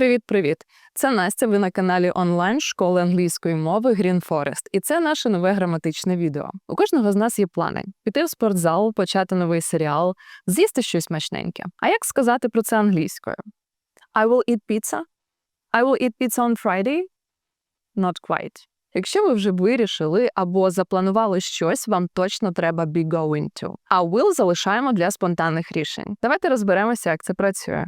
Привіт-привіт! Це Настя. Ви на каналі онлайн школи англійської мови Green Forest. І це наше нове граматичне відео. У кожного з нас є плани: піти в спортзал, почати новий серіал, з'їсти щось смачненьке. А як сказати про це англійською? I will eat pizza. I will eat pizza on Friday. Not quite. Якщо ви вже вирішили або запланували щось, вам точно треба be going to. А will залишаємо для спонтанних рішень. Давайте розберемося, як це працює.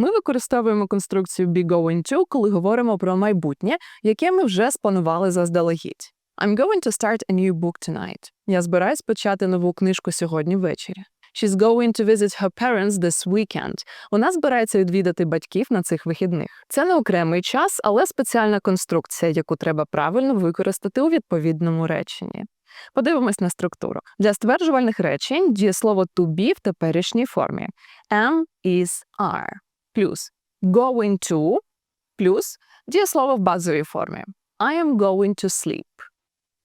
Ми використовуємо конструкцію be going to, коли говоримо про майбутнє, яке ми вже спланували заздалегідь. I'm going to start a new book tonight. Я збираюсь почати нову книжку сьогодні ввечері. She's going to visit her parents this weekend. Вона збирається відвідати батьків на цих вихідних. Це не окремий час, але спеціальна конструкція, яку треба правильно використати у відповідному реченні. Подивимось на структуру. Для стверджувальних речень дієслово to be в теперішній формі am, is, are плюс going to плюс дієслово в базовій формі. I am going to sleep.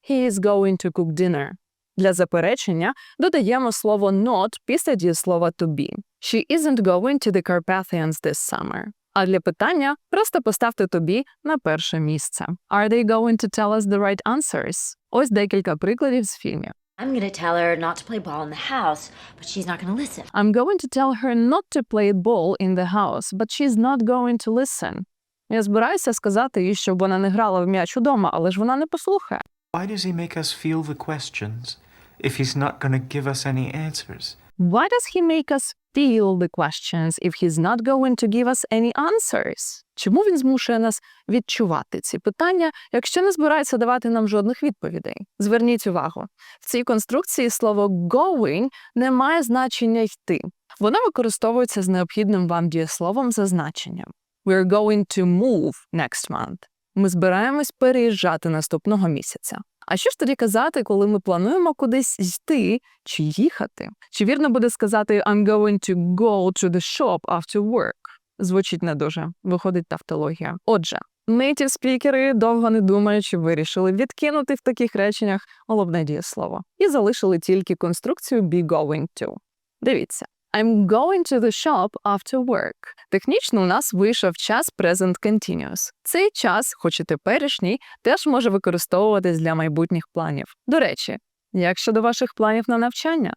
He is going to cook dinner. Для заперечення додаємо слово not після дієслова to be. She isn't going to the Carpathians this summer. А для питання просто поставте to be на перше місце. Are they going to tell us the right answers? Ось декілька прикладів з фільмів. I'm going to tell her not to play ball in the house, but she's not going to listen. I'm going to tell her not to play ball in the house, but she's not going to listen. Я збираюся сказати їй, щоб вона не грала в м'яч удома, але ж вона не послухає. Why does he make us feel the questions if he's not going to give us any answers? Why does he make us feel the questions if he's not going to give us any answers? Чому він змушує нас відчувати ці питання, якщо не збирається давати нам жодних відповідей? Зверніть увагу, в цій конструкції слово going не має значення йти. Воно використовується з необхідним вам дієсловом за значенням. We're going to move next month. Ми збираємось переїжджати наступного місяця. А що ж тоді казати, коли ми плануємо кудись йти чи їхати? Чи вірно буде сказати I'm going to go to the shop after work? Звучить не дуже, виходить тавтологія. Отже, нейтів спікери, довго не думаючи, вирішили відкинути в таких реченнях головне дієслово і залишили тільки конструкцію be going to. Дивіться. I'm going to the shop after work. Технічно у нас вийшов час present continuous. Цей час, хоч і теперішній, теж може використовуватись для майбутніх планів. До речі, як щодо ваших планів на навчання?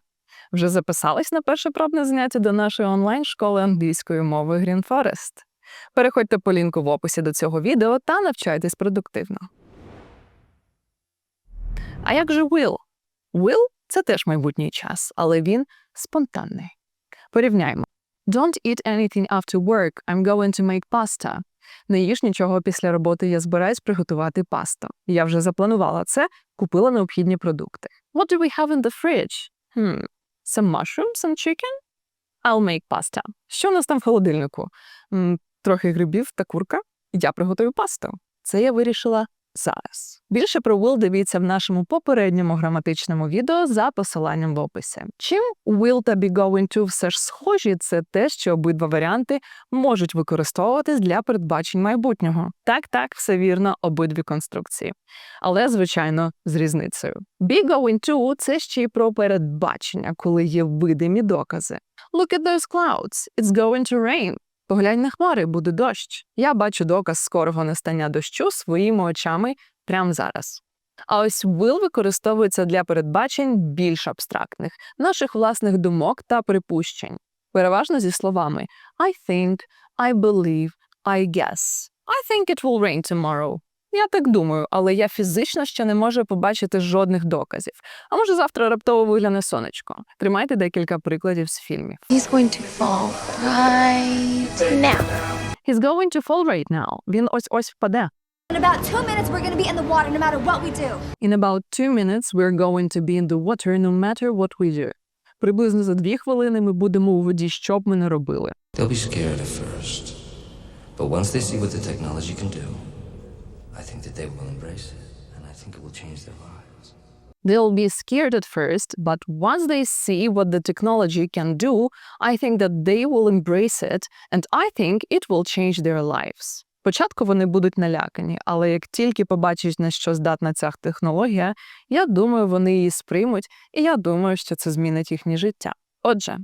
Вже записались на перше пробне заняття до нашої онлайн-школи англійської мови Green Forest? Переходьте по лінку в описі до цього відео та навчайтесь продуктивно. А як же will? Will – це теж майбутній час, але він спонтанний. Порівняймо. Don't eat anything after work. I'm going to make pasta. Не їж нічого після роботи, я збираюсь приготувати пасту. Я вже запланувала це, купила необхідні продукти. What do we have in the fridge? Hmm. Some mushrooms and chicken? I'll make pasta. Що у нас там в холодильнику? Трохи грибів та курка. Я приготую пасту. Це я вирішила зараз. Більше про will дивіться в нашому попередньому граматичному відео за посиланням в описі. Чим will та be going to все ж схожі, це те, що обидва варіанти можуть використовуватись для передбачень майбутнього. Так, так, все вірно, обидві конструкції. Але, звичайно, з різницею. Be going to – це ще й про передбачення, коли є видимі докази. Look at those clouds. It's going to rain. Поглянь на хмари, буде дощ. Я бачу доказ скорого настання дощу своїми очами прямо зараз. А ось will використовується для передбачень більш абстрактних, наших власних думок та припущень. Переважно зі словами I think, I believe, I guess. I think it will rain tomorrow. Я так думаю, але я фізично ще не можу побачити жодних доказів. А може завтра раптово вигляне сонечко. Тримайте декілька прикладів з фільмів. He's going to fall right now. He's going to fall right now. Він ось-ось впаде. In about two minutes, we're going to be in the water no matter what we do. In about two minutes we're going to be in the water no matter what we do. Приблизно за дві хвилини ми будемо у воді, що б ми не робили. They'll be scared at first. But once they see what the technology can do, I think that they will embrace it. And I think it will change their lives. They'll be scared at first, but once they see what the technology can do, I think that they will embrace it, and I think it will change their lives. Спочатку вони будуть налякані, але як тільки побачать, на що здатна ця технологія, я думаю, вони її сприймуть, і я думаю, що це змінить їхнє життя. Отже,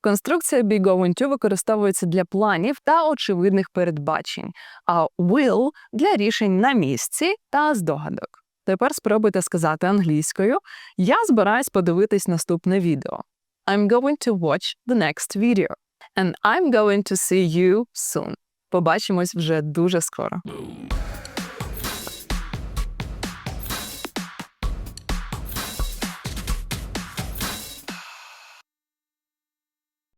конструкція be going to використовується для планів та очевидних передбачень, а will – для рішень на місці та здогадок. Тепер спробуйте сказати англійською Я збираюсь подивитись наступне відео. I'm going to watch the next video. And I'm going to see you soon. Побачимось вже дуже скоро.